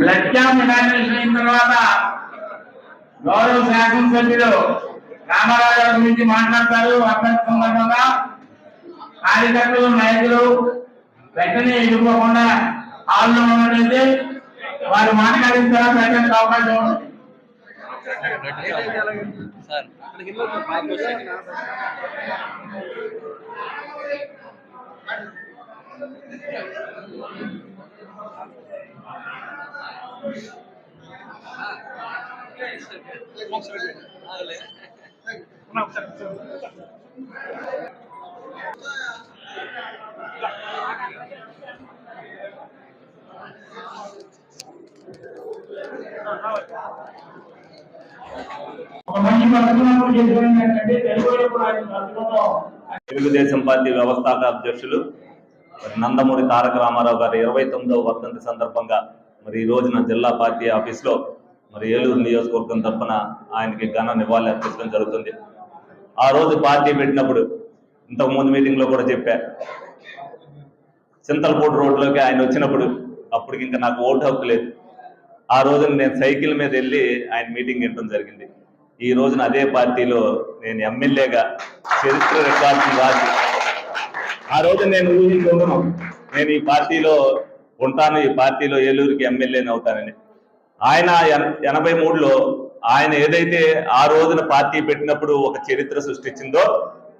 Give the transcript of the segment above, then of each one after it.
Blood camp inauguration అయిన తర్వాత గౌరవ శాసనసభ్యులు రామారావు గారి గురించి మాట్లాడతారు. అభ్యర్థి సందర్భంగా కార్యకర్తలు నాయకులు వెంటనే ఎదుర్కోకుండా హాల్లో ఉన్నట్లయితే వారు మాట్లాడిన తర్వాత పెట్టడానికి అవకాశం ఉంది. సార్ తెలుగుదేశం పార్టీ వ్యవస్థాపక అధ్యక్షులు మరి నందమూరి తారక రామారావు గారి ఇరవై తొమ్మిదవ వర్ధంతి సందర్భంగా మరి ఈ రోజున జిల్లా పార్టీ ఆఫీస్లో మరి ఏలూరు నియోజకవర్గం తరఫున ఆయనకి ఘన నివాళి అర్పించడం జరుగుతుంది. ఆ రోజు పార్టీ పెట్టినప్పుడు ఇంతకుముందు మీటింగ్లో కూడా చెప్పా. చింతలపూడి రోడ్లోకి ఆయన వచ్చినప్పుడు అప్పటికి ఇంకా నాకు ఓటు హక్కు లేదు. ఆ రోజున నేను సైకిల్ మీద వెళ్ళి ఆయన మీటింగ్ వినడం జరిగింది. ఈ రోజున అదే పార్టీలో నేను ఎమ్మెల్యేగా చరిత్ర రికార్డు రాసి ఆ రోజు నేను ఊహించుకున్నాను నేను ఈ పార్టీలో ఉంటాను ఈ పార్టీలో ఏలూరుకి ఎమ్మెల్యేని అవుతానని. ఆయన ఎనభై మూడులో ఆయన ఏదైతే ఆ రోజున పార్టీ పెట్టినప్పుడు ఒక చరిత్ర సృష్టించిందో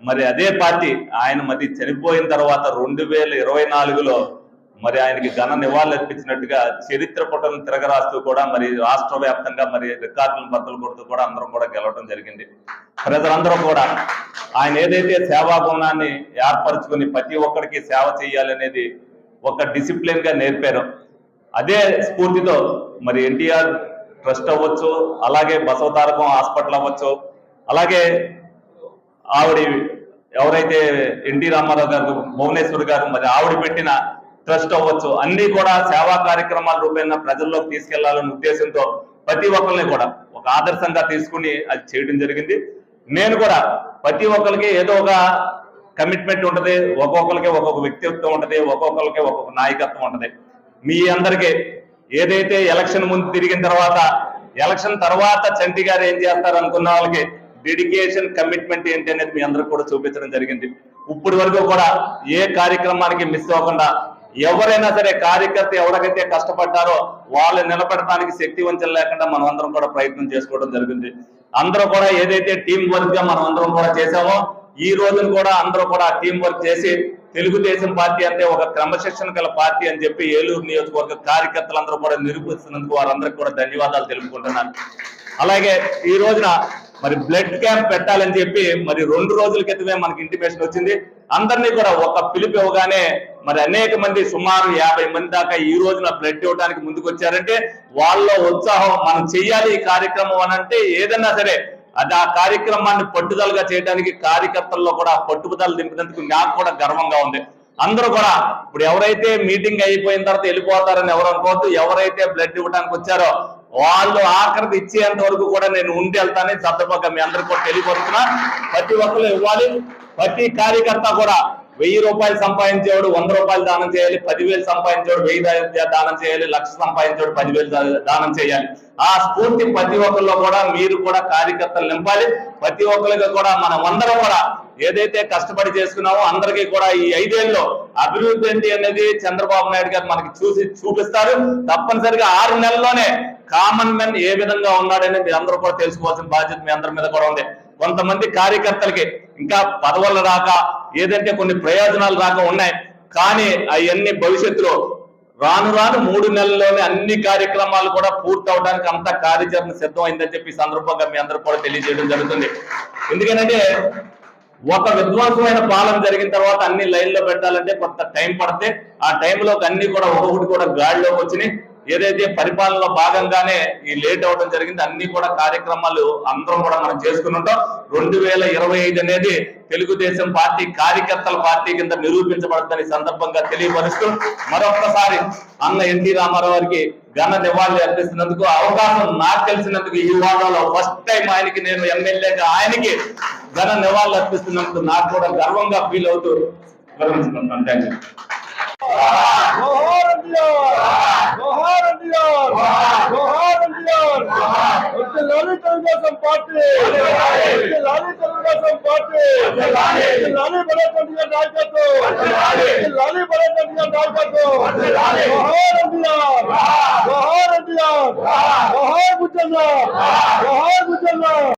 మరి అదే పార్టీ ఆయన మరి చనిపోయిన తర్వాత రెండు వేల ఇరవై నాలుగులో మరి ఆయనకి ఘన నివాళులర్పించినట్టుగా చరిత్ర పుటను తిరగరాస్తూ కూడా మరి రాష్ట్ర వ్యాప్తంగా మరి రికార్డులను బద్దలు కొడుతూ కూడా అందరం కూడా గెలవడం జరిగింది. ప్రజలందరూ కూడా ఆయన ఏదైతే సేవా గుణాన్ని ఏర్పరచుకుని ప్రతి ఒక్కరికి సేవ చేయాలనేది ఒక డిసిప్లిన్గా నేర్పారు. అదే స్ఫూర్తితో మరి ఎన్టీఆర్ ట్రస్ట్ అవ్వచ్చు అలాగే బసవతారకం హాస్పిటల్ అవ్వచ్చు అలాగే ఆవిడ ఎవరైతే ఎన్టీ రామారావు గారు భువనేశ్వర్ గారు మరి ఆవిడ పెట్టిన ట్రస్ట్ అవ్వచ్చు అన్ని కూడా సేవా కార్యక్రమాల రూపేణ ప్రజల్లోకి తీసుకెళ్ళాలనే ఉద్దేశంతో ప్రతి ఒక్కరిని కూడా ఒక ఆదర్శంగా తీసుకుని అది చేయడం జరిగింది. నేను కూడా ప్రతి ఒక్కరికి ఏదో ఒక కమిట్మెంట్ ఉంటది ఒక్కొక్కరికి ఒక్కొక్క వ్యక్తిత్వం ఉంటది ఒక్కొక్కరికి ఒక్కొక్క నాయకత్వం ఉంటది. మీ అందరికీ ఏదైతే ఎలక్షన్ ముందు తిరిగిన తర్వాత ఎలక్షన్ తర్వాత చంటి గారు ఏం చేస్తారు అనుకున్న వాళ్ళకి డెడికేషన్ కమిట్మెంట్ ఏంటి అనేది మీ అందరికి కూడా చూపించడం జరిగింది. ఇప్పటి వరకు కూడా ఏ కార్యక్రమానికి మిస్ అవ్వకుండా ఎవరైనా సరే కార్యకర్త ఎవరికైతే కష్టపడ్డారో వాళ్ళు నిలబెడటానికి శక్తి వంచన లేకుండా మనం అందరం కూడా ప్రయత్నం చేసుకోవడం జరిగింది. అందరూ కూడా ఏదైతే టీం వర్క్గా మనం అందరం కూడా చేసామో ఈ రోజున కూడా అందరూ కూడా టీం వర్క్ చేసి తెలుగుదేశం పార్టీ అంటే ఒక క్రమశిక్షణ గల పార్టీ అని చెప్పి ఏలూరు నియోజకవర్గ కార్యకర్తలందరూ కూడా నిరూపిస్తున్నందుకు వారందరికీ కూడా ధన్యవాదాలు తెలుపుకుంటున్నారు అలాగే ఈ రోజున మరి బ్లడ్ క్యాంప్ పెట్టాలని చెప్పి మరి రెండు రోజుల క్రితమే మనకి ఇంటిమేషన్ వచ్చింది. అందరినీ కూడా ఒక పిలుపు ఇవ్వగానే మరి అనేక మంది సుమారు యాభై మంది దాకా ఈ రోజున బ్లడ్ ఇవ్వడానికి ముందుకు వచ్చారంటే వాళ్ళ ఉత్సాహం మనం చెయ్యాలి ఈ కార్యక్రమం అని అంటే ఏదన్నా సరే అది ఆ కార్యక్రమాన్ని పట్టుదలగా చేయడానికి కార్యకర్తల్లో కూడా పట్టుదల దింపినందుకు నాకు కూడా గర్వంగా ఉంది. అందరూ కూడా ఇప్పుడు ఎవరైతే మీటింగ్ అయిపోయిన తర్వాత వెళ్ళిపోతారని ఎవరు అనుకోవద్దు. ఎవరైతే బ్లడ్ ఇవ్వడానికి వచ్చారో వాళ్ళు ఆఖరి ఇచ్చేంత వరకు కూడా నేను ఉండి వెళ్తానని ఈ సందర్భంగా మీ అందరికీ కూడా తెలియపరుస్తున్నా. ప్రతి ఒక్కరు ఇవ్వాలి. ప్రతి కార్యకర్త కూడా వెయ్యి రూపాయలు సంపాదించేవాడు వంద రూపాయలు దానం చేయాలి పదివేలు సంపాదించేవాడు వెయ్యి దానం చేయాలి లక్ష సంపాదించేవాడు పదివేలు దానం చేయాలి. ఆ స్ఫూర్తి ప్రతి ఒక్కరిలో కూడా మీరు కూడా కార్యకర్తలు నింపాలి. ప్రతి ఒక్కరికి కూడా మనం అందరం కూడా ఏదైతే కష్టపడి చేసుకున్నామో అందరికీ కూడా ఈ ఐదేళ్ళలో అభివృద్ధి అనేది చంద్రబాబు నాయుడు గారు మనకి చూసి చూపిస్తారు. తప్పనిసరిగా ఆరు నెలల్లోనే కామన్ మెన్ ఏ విధంగా ఉన్నాడనేది మీరు అందరూ కూడా తెలుసుకోవాల్సిన బాధ్యత మీ అందరి మీద కూడా ఉంది. కొంతమంది కార్యకర్తలకి ఇంకా పదవులు రాక ఏదంటే కొన్ని ప్రయోజనాలు రాక ఉన్నాయి. కానీ అవన్నీ భవిష్యత్తులో రాను రాను మూడు నెలల్లోనే అన్ని కార్యక్రమాలు కూడా పూర్తి అవడానికి అంత కార్యాచరణ సిద్ధం అయిందని చెప్పి సందర్భంగా మీ అందరూ కూడా తెలియజేయడం జరుగుతుంది. ఎందుకంటే ఒక విధ్వంసమైన పాలన జరిగిన తర్వాత అన్ని లైన్లో పెట్టాలంటే కొంత టైం పడితే ఆ టైంలో అన్ని కూడా ఒక్కొక్కటి కూడా గాడిలోకి వచ్చినాయి. ఏదైతే పరిపాలనలో భాగంగానే ఈ లేట్ అవడం జరిగింది అన్ని కూడా కార్యక్రమాలు అందరం కూడా మనం చేసుకుని ఉంటాం. రెండు వేల ఇరవై ఐదు అనేది తెలుగుదేశం పార్టీ కార్యకర్తల పార్టీ కింద నిరూపించబడుతుందని సందర్భంగా తెలియపరుస్తూ మరొక్కసారి అన్న ఎన్టీ రామారావు గారికి ఘన నివాళులు అర్పిస్తున్నందుకు అవకాశం నాకు తెలిసినందుకు ఈ వారంలో ఫస్ట్ టైం ఆయనకి నేను ఎమ్మెల్యేగా ఆయనకి ఘన నివాళులు అర్పిస్తున్నందుకు నాకు కూడా గర్వంగా ఫీల్ అవుతూ విరమించుకుంటున్నాను. థ్యాంక్ యూ लाली तेलुगुदेशम पार्टी लाली तेलुगुदेशम पार्टी लाली बड़े चंडीगढ़ नायकत्व लाली बड़े चंडीगढ़ नायकत्व जवाहर इंडिया जवाहर इंडिया जवाहर गुजरना जवाहर गुजरना